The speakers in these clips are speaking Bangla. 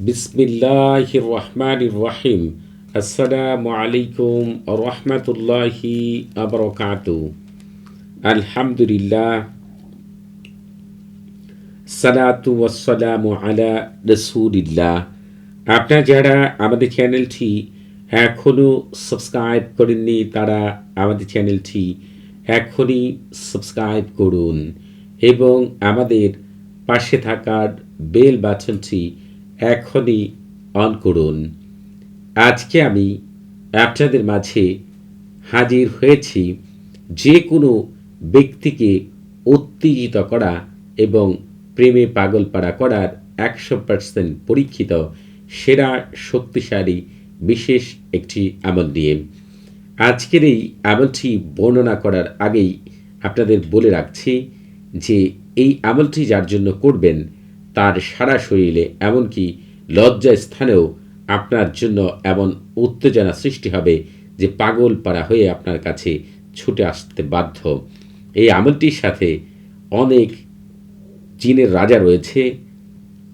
বিসমিল্লাহ রহমান রহিম আসসালামু আলাইকুম রহমতুল্লাহি আবরকাত আলহামদুলিল্লাহ। সালাতু ওয়াসালামু আলা রসুলিল্লাহ। আপনারা যারা আমাদের চ্যানেলটি এখনও সাবস্ক্রাইব করেননি, তারা আমাদের চ্যানেলটি এখনই সাবস্ক্রাইব করুন এবং আমাদের পাশে থাকার বেল বাটনটি এখনই অন করুন। আজকে আমি আপনাদের মাঝে হাজির হয়েছি যে কোনো ব্যক্তিকে উত্তেজিত করা এবং প্রেমে পাগলপাড়া করার একশো পার্সেন্ট পরীক্ষিত, সেরা, শক্তিশালী, বিশেষ একটি আমল নিয়ে আজকের এই আমলটি বর্ণনা করার আগেই আপনাদের বলে রাখছি যে এই আমলটি যার জন্য করবেন তার সারা শরীরে, এমনকি লজ্জা স্থানেও আপনার জন্য এমন উত্তেজনা সৃষ্টি হবে যে পাগল পাড়া হয়ে আপনার কাছে ছুটে আসতে বাধ্য। এই আমলটির সাথে অনেক চীনের রাজা রয়েছে।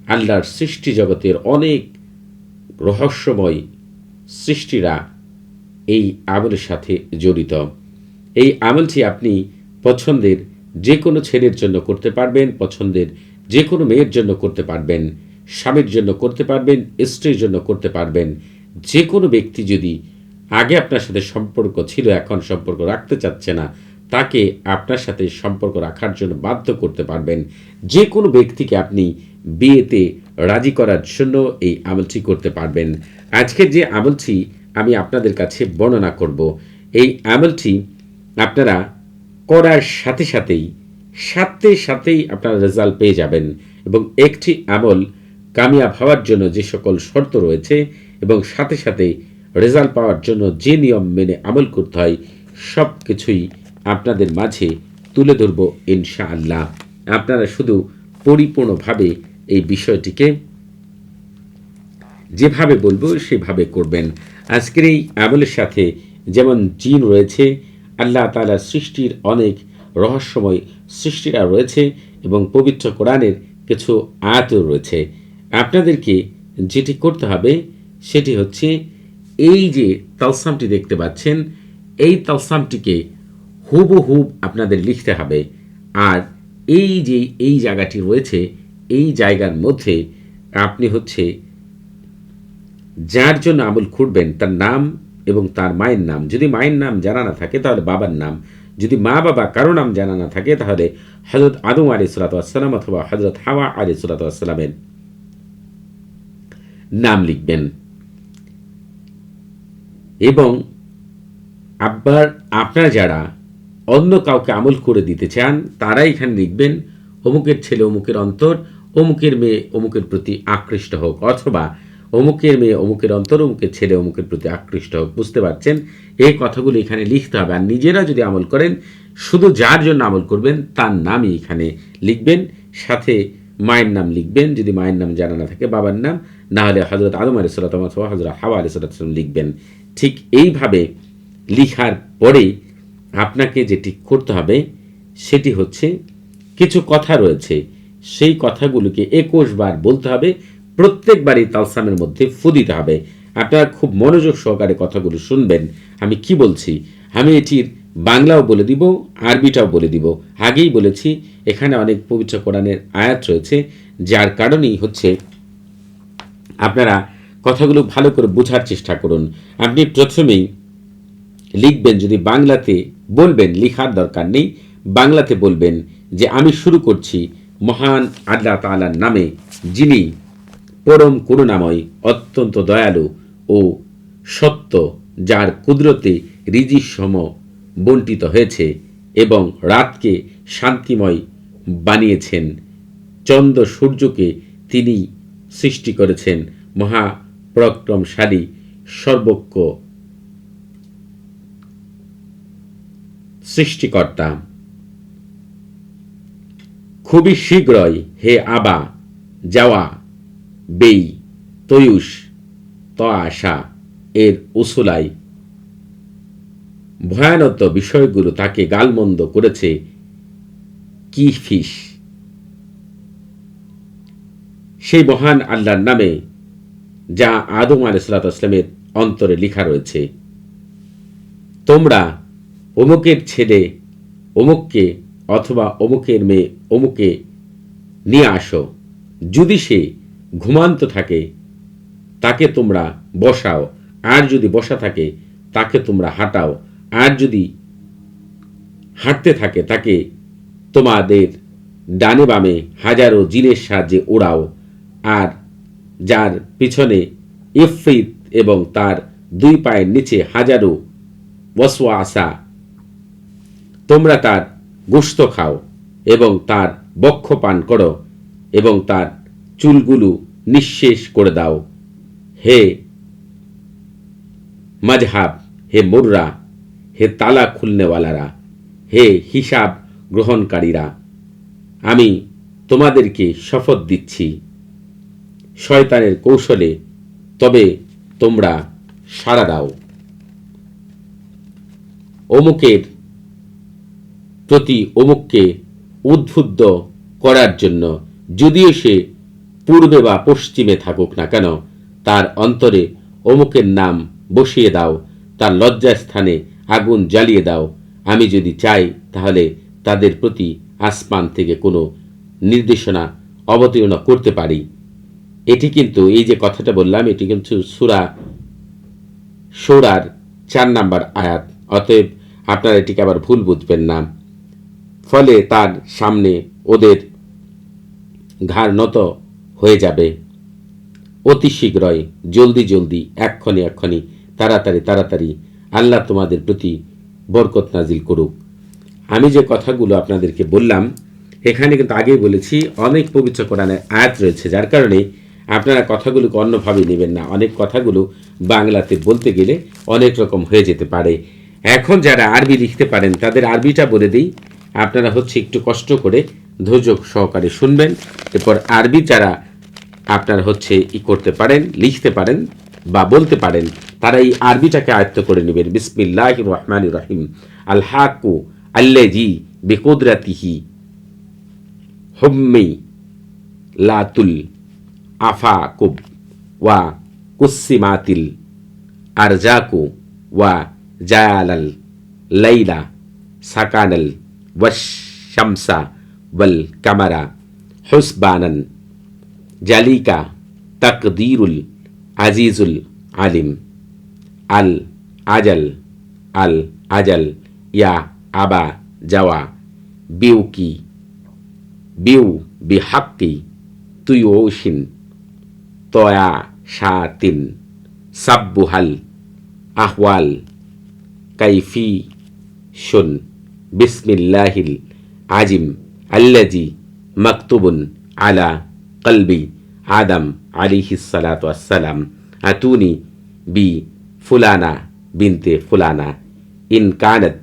আল্লাহর সৃষ্টি জগতের অনেক রহস্যময় সৃষ্টিরা এই আমলের সাথে জড়িত। এই আমলটি আপনি পছন্দের যে কোনো ছেলের জন্য করতে পারবেন, পছন্দের যে কোনো মেয়ের জন্য করতে পারবেন, স্বামীর জন্য করতে পারবেন, স্ত্রীর জন্য করতে পারবেন। যে কোনো ব্যক্তি যদি আগে আপনার সাথে সম্পর্ক ছিল, এখন সম্পর্ক রাখতে চাচ্ছে না, তাকে আপনার সাথে সম্পর্ক রাখার জন্য বাধ্য করতে পারবেন। যে কোনো ব্যক্তিকে আপনি বিয়েতে রাজি করার জন্য এই আমলটি করতে পারবেন। আজকে যে আমলটি আমি আপনাদের কাছে বর্ণনা করব, এই আমলটি আপনারা করার সাথে সাথেই সাথে সাথেই আপনারা রেজাল্ট পেয়ে যাবেন এবং একটি আমল কামিয়াব হওয়ার জন্য যে সকল শর্ত রয়েছে এবং সাথে সাথে রেজাল্ট পাওয়ার জন্য যে নিয়ম মেনে আমল করতে হয় সব কিছুই আপনাদের মাঝে তুলে ধরব ইনশাআল্লাহ। আপনারা শুধু পরিপূর্ণভাবে এই বিষয়টিকে যেভাবে বলব সেভাবে করবেন। আজকের এই আমলের সাথে যেমন জিন রয়েছে, আল্লাহ তালা সৃষ্টির অনেক রহস্যময় সৃষ্টিরা রয়েছে এবং পবিত্র কোরআনের কিছু আয়াতও রয়েছে। আপনাদেরকে যেটি করতে হবে, সেটি হচ্ছে এই যে তালসামটি দেখতে পাচ্ছেন, এই তালসামটিকে হুবহুব আপনাদের লিখতে হবে। আর এই যে এই জায়গাটি রয়েছে, এই জায়গার মধ্যে আপনি হচ্ছে যার জন্য আমল খুঁড়বেন তার নাম এবং তার মায়ের নাম। যদি মায়ের নাম জানা না থাকে, তাহলে বাবার নাম। যদি মা বাবা কারও নাম জানা না থাকে, তাহলে হজরত আদম আলী সালাতাম অথবা হজরত হাওয়া আলী সালাতামের নাম লিখবেন। এবং আব্বার, আপনারা যারা অন্য কাউকে আমল করে দিতে চান তারা এখানে লিখবেন, অমুকের ছেলে অমুকের অন্তর, অমুকের মেয়ে অমুকের প্রতি আকৃষ্ট হোক, অথবা অমুকের মেয়ে, অমুকের অন্তর, অমুকের ছেলে, অমুকের প্রতি আকৃষ্ট হোক। বুঝতে পারছেন? এই কথাগুলো এখানে লিখতে হবে। আর নিজেরা যদি আমল করেন, শুধু যার জন্য আমল করবেন, তার নামই এখানে লিখবেন। সাথে মায়ের নাম লিখবেন। যদি মায়ের নাম জানা না থাকে, বাবার নাম, না হলে হজরত আদম আলি সাল্লাম অথবা হজরত হাওয়া আলি সাল্লাম লিখবেন। ঠিক এইভাবে লিখার পরে আপনাকে যেটি করতে হবে, সেটি হচ্ছে কিছু কথা রয়েছে। সেই কথাগুলোকে একুশ বার বলতে হবে। প্রত্যেকবারই তালসামের মধ্যে ফু দিতে হবে। আপনারা খুব মনোযোগ সহকারে কথাগুলো শুনবেন। আমি কি বলছি? আমি এটির বাংলাও বলে দিব, আরবিটাও বলে দিব। আগেই বলেছি, এখানে অনেক পবিত্র কোরআনের আয়াত রয়েছে, যার কারণেই হচ্ছে আপনারা কথাগুলো ভালো করে বোঝার চেষ্টা করুন। আপনি প্রথমেই লিখবেন, যদি বাংলাতে বলবেন, লিখার দরকার নেই। বাংলাতে বলবেন যে, আমি শুরু করছি মহান আল্লাহ তালার নামে, যিনি পরম করুণাময়, অত্যন্ত দয়ালু ও সত্য, যার কুদরতে রিজির সম বন্টিত হয়েছে এবং রাতকে শান্তিময় বানিয়েছেন। চন্দ্র সূর্যকে তিনি সৃষ্টি করেছেন, মহাপরাক্রমশালী, সর্বজ্ঞ সৃষ্টিকর্তা। খুবই শীঘ্রই হে আবা, যাওয়া বেই, তয়ুষ ত আশা এর উসুলাই। ভয়ানত বিষয়গুলো তাকে গালমন্দ করেছে কি ফিস? সেই মহান আল্লাহর নামে, যা আদম আলাইসালাতামের অন্তরে লেখা রয়েছে, তোমরা অমুকের ছেলে, অমুককে অথবা অমুকের মেয়ে অমুকে নিয়ে আসো। যদি সে ঘুমান্ত থাকে, তাকে তোমরা বসাও। আর যদি বসা থাকে, তাকে তোমরা হাঁটাও। আর যদি হাঁটতে থাকে, তাকে তোমাদের ডানে বামে হাজারো জিনের সাহায্যে ওড়াও। আর যার পিছনে ইফরিত এবং তার দুই পায়ের নিচে হাজারো ওয়াসওয়া আসা তোমরা তার গোস্ত খাও এবং তার বক্ষ পান করো এবং তার চুলগুলো নিঃশেষ করে দাও। হে মজহাব, হে মুর্রা, হে তালা খুলনেওয়ালারা, হে হিসাব গ্রহণকারীরা, আমি তোমাদেরকে শপথ দিচ্ছি। শয়তানের কৌশলে তবে তোমরা সাড়া দাও। অমুকের প্রতি অমুককে উদ্বুদ্ধ করার জন্য যদিও সে পূর্বে বা পশ্চিমে থাকুক না কেন, তার অন্তরে অমুকের নাম বসিয়ে দাও, তার লজ্জাস্থানে আগুন জ্বালিয়ে দাও। আমি যদি চাই, তাহলে তাদের প্রতি আসমান থেকে কোনো নির্দেশনা অবতীর্ণ করতে পারি। এটি কিন্তু, এই যে কথাটা বললাম, এটি কিন্তু সুরা, সোরার চার নাম্বার আয়াত। অতএব আপনারা এটিকে আবার ভুল বুঝবেন না। ফলে তার সামনে ওদের ঘাড় নত হয়ে যাবে। অতি শীঘ্রই, জলদি জলদি, এক্ষণে এক্ষণে, তাড়াতাড়ি তাড়াতাড়ি আল্লাহ তোমাদের প্রতি বরকত নাজিল করুক। আমি যে কথাগুলো আপনাদেরকে বললাম, এখানে কিন্তু আগেই বলেছি, অনেক পবিত্র কোরআনের আয়াত রয়েছে, যার কারণে আপনারা কথাগুলোকে অন্যভাবে নেবেন না। অনেক কথাগুলো বাংলাতে বলতে গেলে অনেক রকম হয়ে যেতে পারে। এখন যারা আরবি লিখতে পারেন, তাদের আরবিটা বলে দিই, আপনারা হচ্ছে একটু কষ্ট করে ধৈর্য সহকারে শুনবেন। এরপর আরবি যারা আপনার হচ্ছে ই করতে পারেন, লিখতে পারেন বা বলতে পারেন, তারা এই আরবিটাকে আয়ত্ত করে নেবেন। বিসমিল্লাহ রহমান রহিম। আল হাকু আল্লেজি বেকুদরাতিহি হুম্মি লাতুল আফা কুব ওয়া কুসিমাতিল আরজাকু ওয়া জায়ালাল লাইলা সাকানাল ওয়াশামসা ওয়াল কামারা হুসবানান। জালিকা তাকদিরুল আজিজুল আলিম আল আজল আল আজল ইয়া আবা যাওয়া বিউকি বিউ বিহাক্কি তুয়োশিন তয়া শাতিন সাব্বুহাল আহওয়াল কাইফি শুন বিসমিল্লাহিল আজিম আল্লাজি মাকতুবুন আলা কলবি আদম আলিহি সালাত আসসালাম আতুনি বি ফুলানা বিনতে ফুলানা ইন কানত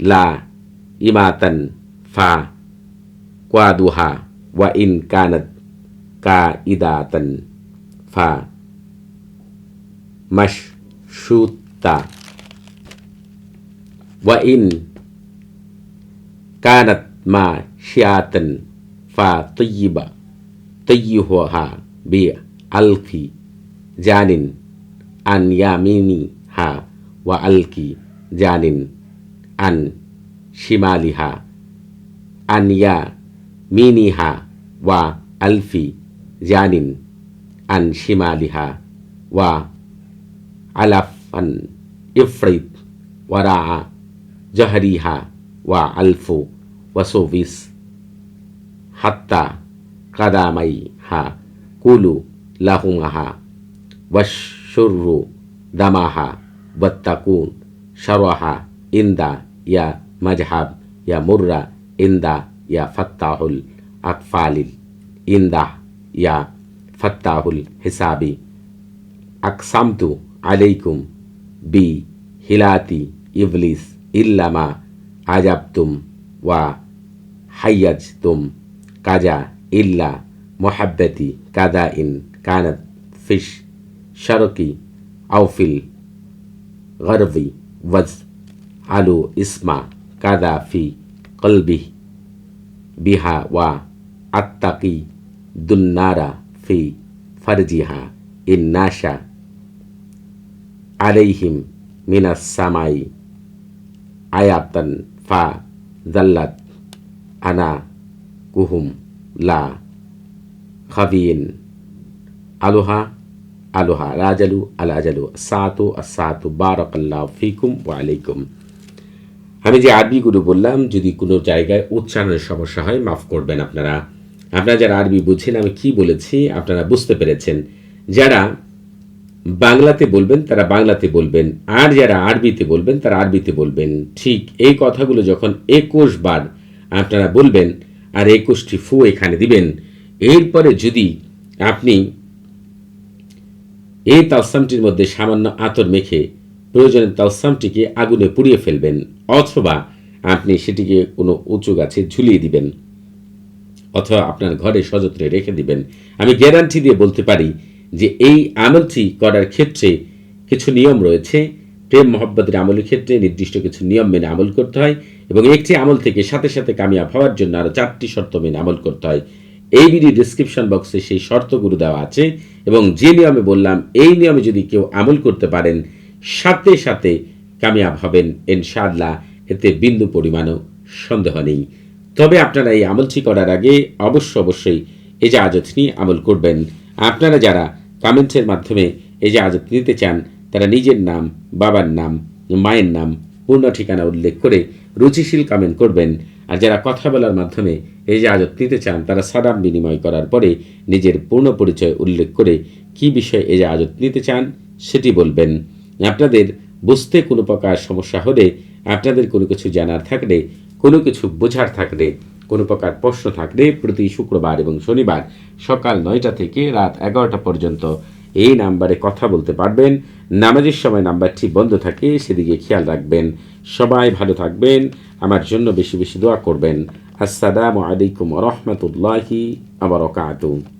লা ইমাতান ফা কোয়াদুহা ওয়া ইন কানত কা ইদাতান ফা طيها بألقي جان عن يمينها وألقي جان عن شمالها عن يمينها وألف جان عن شمالها وعلفا افرد وراء جهرها وألف وسوفيس حتى হাত্তা কাদামাইহা কুলু লাহুমাহা ওয়াশুরু দামাহা ওয়াত্তাকুন শারহা ইন্দা ইয়া মাজহাব ইয়া মুর্রা ইন্দা ইয়া ফাত্তাহুল আকফালিল ইন্দা ইয়া ফাত্তাহুল হিসাবি আকসামতু আলাইকুম বি হিলাতি ইবলিস ইল্লামা আজাবতুম ওয়া হাইয়াজতুম কাজা إلا محبتي كذا إن كانت في الشرق أو في الغرب. واجعل اسم كذا في قلبه بها وأتقي دنارا في فرجها. إن ناشا عليهم من السماء آية فذلت أنا كهم লা, খাবিন, আলোহা আলোহা, রাজালু আল আজালু সাতু, আসাতু, বারাকাল্লাহ ফিকুম ওয়া আলাইকুম। আমি যে আরবিগুলো বললাম, যদি কোনো জায়গায় উচ্চারণের সমস্যা হয়, মাফ করবেন আপনারা। আপনারা যারা আরবি বুঝছেন আমি কি বলেছি, আপনারা বুঝতে পেরেছেন। যারা বাংলাতে বলবেন, তারা বাংলাতে বলবেন। আর যারা আরবিতে বলবেন, তারা আরবিতে বলবেন। ঠিক এই কথাগুলো যখন একুশ বার আপনারা বলবেন আর একুশটি ফু এখানে দিবেন। এরপরে যদি আপনি এই তালসামটির মধ্যে সামান্য আতর মেখে প্রয়োজনে তালসামটিকে আগুনে পুড়িয়ে ফেলবেন, অথবা আপনি সেটিকে কোনো উঁচু গাছে ঝুলিয়ে দিবেন, অথবা আপনার ঘরে সযত্নে রেখে দিবেন। আমি গ্যারান্টি দিয়ে বলতে পারি যে এই আমলটি করার ক্ষেত্রে কিছু নিয়ম রয়েছে। প্রেম, মহব্বতের আমলের ক্ষেত্রে নির্দিষ্ট কিছু নিয়ম মেনে আমল করতে হয় এবং একটি আমল থেকে সাথে সাথে কামিয়াব হওয়ার জন্য আরও চারটি শর্ত মেনে আমল করতে হয়। এই ভিডিও ডিসক্রিপশন বক্সে সেই শর্তগুলো দেওয়া আছে এবং যে নিয়মে বললাম, এই নিয়মে যদি কেউ আমল করতে পারেন, সাথে সাথে কামিয়াব হবেন ইনশাআল্লাহ। এতে বিন্দু পরিমাণও সন্দেহ নেই। তবে আপনারা এই আমলটি করার আগে অবশ্য অবশ্যই এজাজত নিয়ে আমল করবেন। আপনারা যারা কমেন্টসের মাধ্যমে এজাজত নিতে চান তারা নিজের নাম, বাবার নাম, মায়ের নাম, পূর্ণ ঠিকানা উল্লেখ করে রুচিশীল কমেন্ট করবেন। আর যারা কথা বলার মাধ্যমে এই এজাজত নিতে চান, তারা সালাম বিনিময় করার পরে নিজের পূর্ণ পরিচয় উল্লেখ করে কি বিষয়ে এজাজত নিতে চান, সেটি বলবেন। আপনাদের বুঝতে কোনো প্রকার সমস্যা হলে, আপনাদের কোনো কিছু জানার থাকলে, কোনো কিছু বোঝার থাকলে, কোনো প্রকার প্রশ্ন থাকলে প্রতি শুক্রবার এবং শনিবার সকাল নয়টা থেকে রাত এগারোটা পর্যন্ত এই নাম্বারে কথা বলতে পারবেন। নামাজের সময় নাম্বারটি বন্ধ থাকে, সেদিকে খেয়াল রাখবেন। সবাই ভালো থাকবেন, আমার জন্য বেশি বেশি দোয়া করবেন। আসসালামু আলাইকুম রহমতুল্লাহি আবরকাতুহ